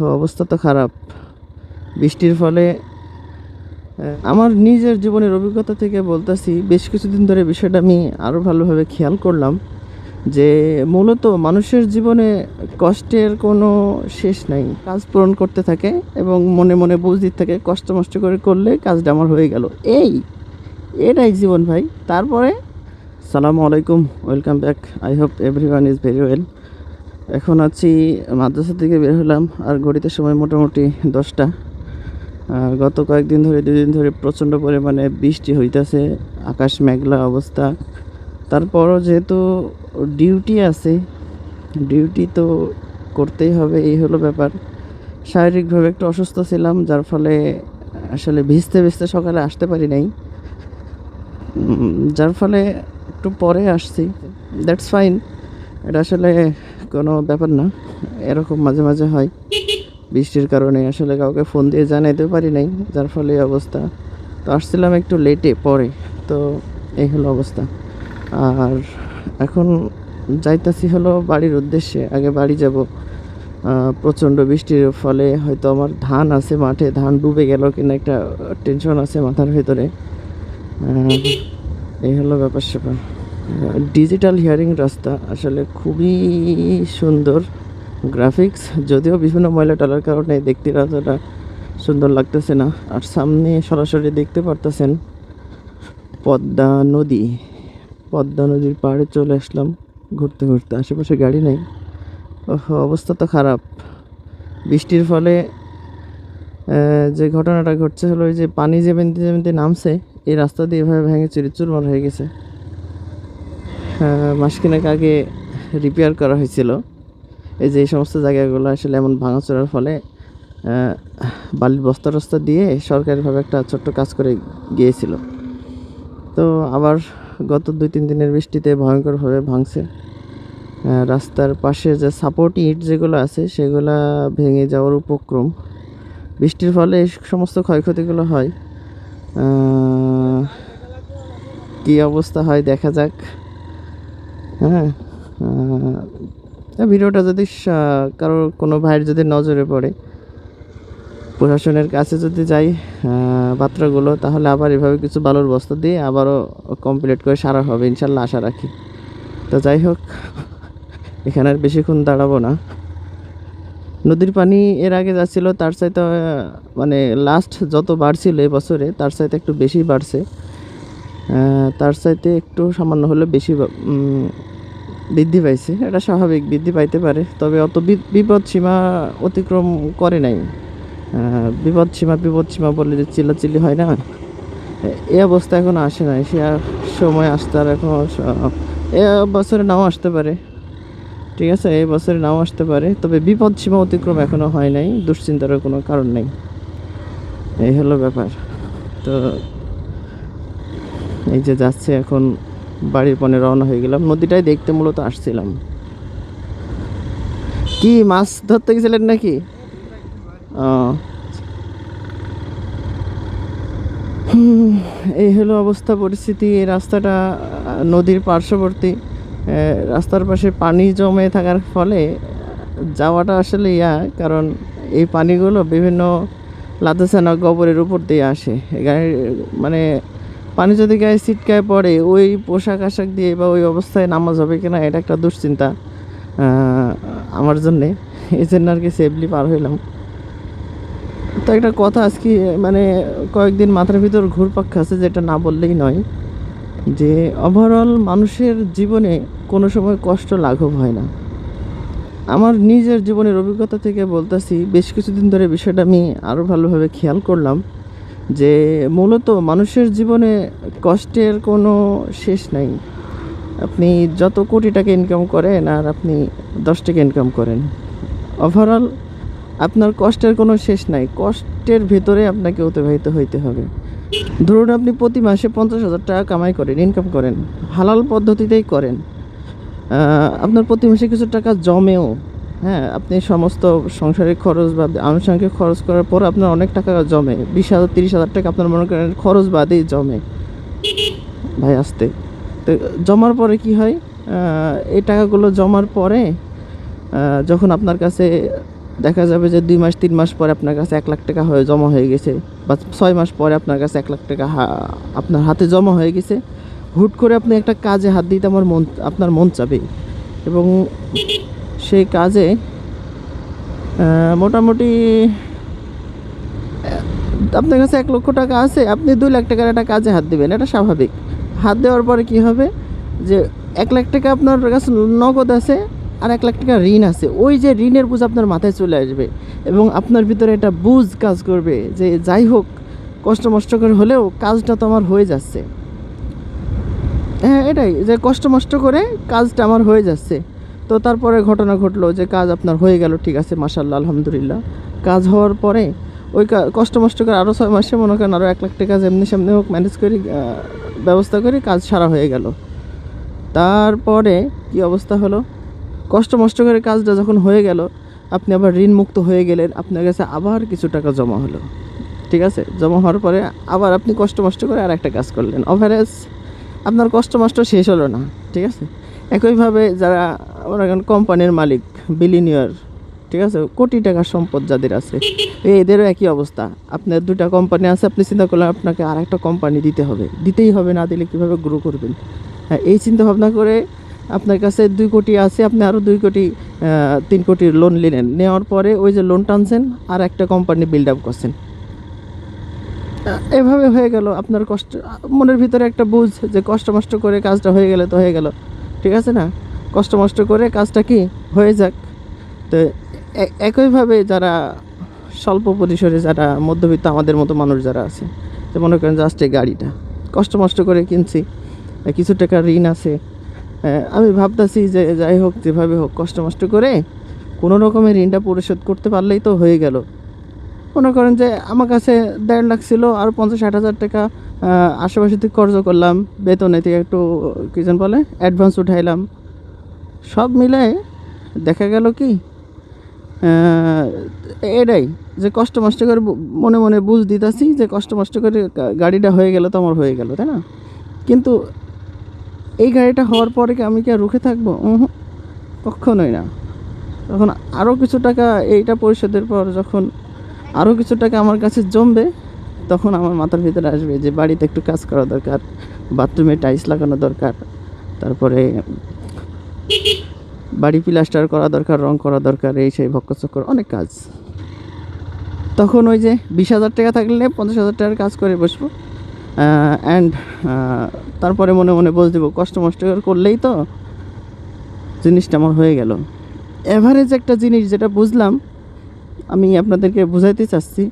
অবস্থা তো খারাপ। বৃষ্টির ফলে আমার নিজের জীবনের অভিজ্ঞতা থেকে বলতেছি, বেশ কিছুদিন ধরে বিষয়টা আমি আরও ভালোভাবে খেয়াল করলাম যে, মূলত মানুষের জীবনে কষ্টের কোনো শেষ নাই। কাজ পূরণ করতে থাকে এবং মনে মনে বুঝ দিতে থাকে, কষ্ট মষ্ট করে করলে কাজটা আমার হয়ে গেল। এই, এটাই জীবন ভাই। তারপরে, সালামু আলাইকুম, welcome back. I hope everyone is very well. এখন আছি মাদ্রাসা থেকে বের হলাম, আর ঘড়িতে সময় মোটামুটি দশটা। গত কয়েকদিন ধরে, দুদিন ধরে প্রচণ্ড পরিমাণে বৃষ্টি হইতেছে, আকাশ মেঘলা অবস্থা। তারপরও যেহেতু ডিউটি আছে, ডিউটি তো করতেই হবে, এই হলো ব্যাপার। শারীরিকভাবে একটু অসুস্থ ছিলাম, যার ফলে আসলে ভিজতে ভিজতে সকালে আসতে পারি নাই। যার ফলে একটু পরে আসছি। দ্যাটস ফাইন এটা আসলে কোনো ব্যাপার না, এরকম মাঝে মাঝে হয়। বৃষ্টির কারণে আসলে কাউকে ফোন দিয়ে জানাইতে পারি নাই, যার ফলে অবস্থা। তো আসছিলাম একটু লেটে পরে, তো এই হলো অবস্থা। আর এখন যাইতাছি হলো বাড়ির উদ্দেশ্যে, আগে বাড়ি যাব। প্রচণ্ড বৃষ্টির ফলে হয়তো আমার ধান আছে মাঠে, ধান ডুবে গেল কিনা একটা টেনশন আছে মাথার ভেতরে। এই হলো ব্যাপার স্যাপার ডিজিটাল হিয়ারিং রাস্তা আসলে খুবই সুন্দর গ্রাফিক্স, যদিও বিভিন্ন ময়লা টালার কারণে দেখতে রাস্তাটা সুন্দর লাগতেছে না। আর সামনে সরাসরি দেখতে পারতেছেন পদ্মা নদী। পদ্মা নদীর পাড়ে চলে আসলাম ঘুরতে ঘুরতে। আশেপাশে গাড়ি নেই। অবস্থা তো খারাপ। বৃষ্টির ফলে যে ঘটনাটা ঘটছে হলো ওই যে পানি যেমনি যেমনি নামছে, এই রাস্তা দিয়ে এভাবে ভেঙে চুরি চুরমার হয়ে গেছে। মাসখানেক আগে রিপেয়ার করা হয়েছিল। এই যে এই সমস্ত জায়গাগুলো আসলে এমন ভাঙাচোরার ফলে বালির বস্তা টস্তা দিয়ে সরকারিভাবে একটা ছোট্ট কাজ করে গিয়েছিল। তো আবার গত দুই তিন দিনের বৃষ্টিতে ভয়ঙ্করভাবে ভাঙছে। রাস্তার পাশে যে সাপোর্ট ইট যেগুলো আছে, সেগুলা ভেঙে যাওয়ার উপক্রম। বৃষ্টির ফলে এই সমস্ত ক্ষয়ক্ষতিগুলো হয়। কি অবস্থা হয় দেখা যাক। হ্যাঁ ভিডিওটা যদি কারোর কোনো ভাইয়ের যদি নজরে পড়ে, প্রশাসনের কাছে যদি যাই পাত্রগুলো তাহলে আবার এভাবে কিছু বালুর বস্তা দিয়ে আবারও কমপ্লিট করে সারা হবে, ইনশাল্লাহ আশা রাখি। তো যাই হোক, এখানে আর বেশিক্ষণ দাঁড়াবো না। নদীর পানি এর আগে যাচ্ছিল, তার চাইতে মানে লাস্ট যত বাড়ছিল এই বছরে, তার চাইতে একটু বেশি বাড়ছে। তার চাইতে একটু সামান্য হলে বেশি বৃদ্ধি পাইছে। এটা স্বাভাবিক, বৃদ্ধি পাইতে পারে। তবে অত বিপদ সীমা অতিক্রম করে নাই। বিপদ সীমা বিপদ সীমা বলে যে চিল্লাচিল্লি হয় না। এই অবস্থা এখনও আসে নাই। সে সময় আসতে আর এখন এ বছরে নাও আসতে পারে। ঠিক আছে এই বছরে নাও আসতে পারে। তবে বিপদ সীমা অতিক্রম এখনও হয় নাই। দুশ্চিন্তারও কোনো কারণ নেই। এই হলো ব্যাপার। তো এই যে যাচ্ছে, এখন বাড়ির পনে রওনা হয়ে গেলাম। নদীটাই দেখতে মূলত আসছিলাম। কি, মাছ ধরতে গেছিলেন নাকি? এই হলো অবস্থা, পরিস্থিতি। এই রাস্তাটা, নদীর পার্শ্ববর্তী রাস্তার পাশে পানি জমে থাকার ফলে যাওয়াটা আসলে ইয়া, কারণ এই পানিগুলো বিভিন্ন লাদাসানা গোবরের উপর দিয়ে আসে। গাড়ির মানে পানি যদি গায়ে ছিটকায় পড়ে, ওই পোশাক আশাক দিয়ে বা ওই অবস্থায় নামাজ হবে কিনা, এটা একটা দুশ্চিন্তা আমার জন্যে। এই জন্য আর কি সেফলি পার হইলাম। তো একটা কথা আজকে মানে কয়েকদিন মাথার ভিতর ঘুরপাক খাচ্ছে, যেটা না বললেই নয়, যে ওভারঅল মানুষের জীবনে কোনো সময় কষ্ট লাঘব হয় না। আমার নিজের জীবনের অভিজ্ঞতা থেকে বলতেছি, বেশ কিছুদিন ধরে বিষয়টা আমি আরও ভালোভাবে খেয়াল করলাম। যে মূলত মানুষের জীবনে কষ্টের কোনো শেষ নাই। আপনি যত কোটি টাকা ইনকাম করেন আর আপনি দশ টাকা ইনকাম করেন। ওভারঅল আপনার কষ্টের কোনো শেষ নাই। কষ্টের ভেতরে আপনাকে অতিবাহিত হইতে হবে। ধরুন আপনি প্রতি মাসে পঞ্চাশ হাজার টাকা কামাই করেন ইনকাম করেন, হালাল পদ্ধতিতেই করেন। আপনার প্রতি মাসে কিছু টাকা জমেও হ্যাঁ আপনি সমস্ত সংসারিক খরচ বা আনুষঙ্গিক খরচ করার পর আপনার অনেক টাকা জমে। বিশ হাজার, তিরিশ হাজার টাকা আপনার মনে করেন খরচ বাদেই জমে। ভাই, আসতে। তো জমার পরে কি হয়? এই টাকাগুলো জমার পরে যখন আপনার কাছে দেখা যাবে যে দুই মাস, তিন মাস পরে আপনার কাছে এক লাখ টাকা হয়ে জমা হয়ে গেছে বা ছয় মাস পরে আপনার কাছে এক লাখ টাকা আপনার হাতে জমা হয়ে গেছে, হুট করে আপনি একটা কাজে হাত দিতে আমার মন, আপনার মন চাবে। এবং সেই কাজে মোটামুটি আপনার কাছে এক লক্ষ টাকা আছে, আপনি দুই লাখ টাকার একটা কাজে হাত দিবেন, এটা স্বাভাবিক। হাত দেওয়ার পরে কি হবে? যে এক লাখ টাকা আপনার কাছে নগদ আছে, আর এক লাখ টাকা ঋণ আছে। ওই যে ঋণের বুঝ আপনার মাথায় চলে আসবে এবং আপনার ভিতরে একটা বুঝ কাজ করবে যে যাই হোক, কষ্ট মষ্ট করে হলেও কাজটা তো আমার হয়ে যাচ্ছে। হ্যাঁ এটাই যে কষ্ট মষ্ট করে কাজটা আমার হয়ে যাচ্ছে। তো তারপরে ঘটনা ঘটলো যে কাজ আপনার হয়ে গেল, ঠিক আছে মাসাল্লাহ আলহামদুলিল্লাহ। কাজ হওয়ার পরে ওই কষ্ট মষ্ট করে আরও ছয় মাসে মনে করেন আরও এক লাখ টাকা যেমনি সামনে হোক ম্যানেজ করি ব্যবস্থা করি, কাজ সারা হয়ে গেল। তারপরে কি অবস্থা হলো? কষ্ট মষ্ট করে কাজটা যখন হয়ে গেল, আপনি আবার ঋণ মুক্ত হয়ে গেলেন, আপনার কাছে আবার কিছু টাকা জমা হলো। ঠিক আছে? জমা হওয়ার পরে আবার আপনি কষ্ট মষ্ট করে আর একটা কাজ করলেন। ওভারেজ আপনার কষ্ট মষ্ট শেষ হলো না, ঠিক আছে? একইভাবে যারা করেন কোম্পানির মালিক বিলিনিয়র ঠিক আছে, কোটি টাকার সম্পদ যাদের আছে এদেরও একই অবস্থা। আপনার দুটা কোম্পানি আছে, আপনি চিন্তা করলেন আপনাকে আর একটা কোম্পানি দিতে হবে। দিতেই হবে, না দিলে কীভাবে গ্রো করবেন? হ্যাঁ এই চিন্তা ভাবনা করে আপনার কাছে দুই কোটি আছে, আপনি আরও দুই কোটি তিন কোটির লোন নিলেন। নেওয়ার পরে ওই যে লোন টানছেন, আর একটা কোম্পানি বিল্ড আপ করছেন। এভাবে হয়ে গেল আপনার কষ্ট, মনের ভিতরে একটা বুঝ যে কষ্ট মষ্ট করে কাজটা হয়ে গেলে তো হয়ে গেল। ঠিক আছে না? কষ্ট মষ্ট করে কাজটা কি? হয়ে যাক। তো একইভাবে যারা স্বল্প পরিসরে যারা মধ্যবিত্ত আমাদের মতো মানুষ যারা আছে যে মনে করেন জাস্ট এই গাড়িটা। কষ্ট মষ্ট করে কিনছি কিছু টাকা ঋণ আছে। আমি ভাবতেছি যে যাই হোক, যেভাবে হোক, কষ্ট মষ্ট করে কোনো রকমের ঋণটা পরিশোধ করতে পারলেই তো হয়ে গেল। মনে করেন যে আমার কাছে দেড় লাখ ছিল, আর পঞ্চাশ ষাট হাজার টাকা আশেপাশে থেকে খরচ করলাম, বেতনে থেকে একটু, কী যেন বলে অ্যাডভান্স উঠাইলাম। সব মিলায় দেখা গেল কি এটাই যে কষ্ট মষ্ট করে মনে মনে বুঝ দিতেছি যে কষ্ট মষ্ট করে গাড়িটা হয়ে গেল তো আমার হয়ে গেল, তাই না? কিন্তু এই গাড়িটা হওয়ার পরে কি আমি কি আর রুখে থাকব? কখনোই না। তখন আরও কিছু টাকা এইটা পরিশোধের পর যখন আরও কিছু টাকা আমার কাছে জমবে তখন আমার মাথার ভিতরে আসবে যে বাড়িতে একটু কাজ করা দরকার, বাথরুমে টাইলস লাগানো দরকার, তারপরে বাড়ি প্লাস্টার করা দরকার, রং করা দরকার, এই সেই ভক্কচক্কর, অনেক কাজ। তখন ওই যে বিশ হাজার টাকা থাকলে পঞ্চাশ হাজার টাকার কাজ করে বসবো। অ্যান্ড তারপরে মনে মনে বলে দেবো, কষ্ট মষ্ট করে করলেই তো জিনিসটা আমার হয়ে গেল। অ্যাভারেজ একটা জিনিস যেটা বুঝলাম, আমি আপনাদেরকে বুঝাইতে চাচ্ছি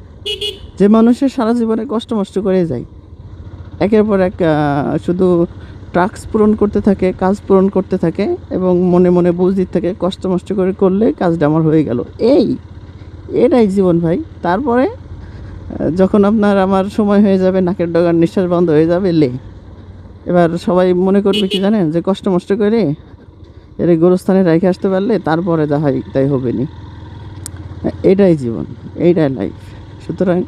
যে মানুষের সারা জীবনে কষ্ট মষ্ট করে যায়। একের পর এক শুধু ট্রাক্স পূরণ করতে থাকে, কাজ পূরণ করতে থাকে এবং মনে মনে বুঝ দিতে থাকে, কষ্ট মষ্ট করে করলে কাজটা আমার হয়ে গেল। এই, এটাই জীবন ভাই। তারপরে যখন আপনার আমার সময় হয়ে যাবে, নাকের ডগার নিঃশ্বাস বন্ধ হয়ে যাবে, লে। এবার সবাই মনে করবে কি জানেন? যে কষ্ট মষ্ট করে এর গোরস্থানে রেখে আসতে পারলে তারপরে যা হয় তাই হবে নি এটাই জীবন, এইটাই লাইফ সুতরাং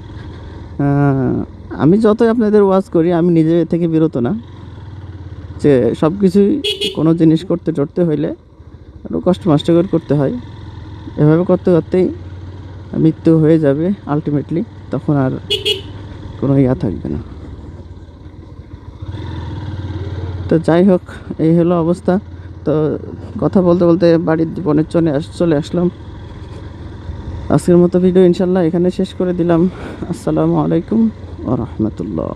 আমি যতই আপনাদের ওয়াজ করি, আমি নিজে থেকে বিরত না। যে সব কিছুই কোনো জিনিস করতে টরতে হইলে একটু কষ্ট করে করতে হয়। এভাবে করতে করতেই মৃত্যু হয়ে যাবে আলটিমেটলি তখন আর কোনো ইয়া থাকবে না। তো যাই হোক, এই হলো অবস্থা। তো কথা বলতে বলতে বাড়ির জীবনে চলে আস, চলে আসলাম। আজকের মতো ভিডিও ইনশাল্লাহ এখানে শেষ করে দিলাম। আসসালামু আলাইকুম ও রহমতুল্লাহ।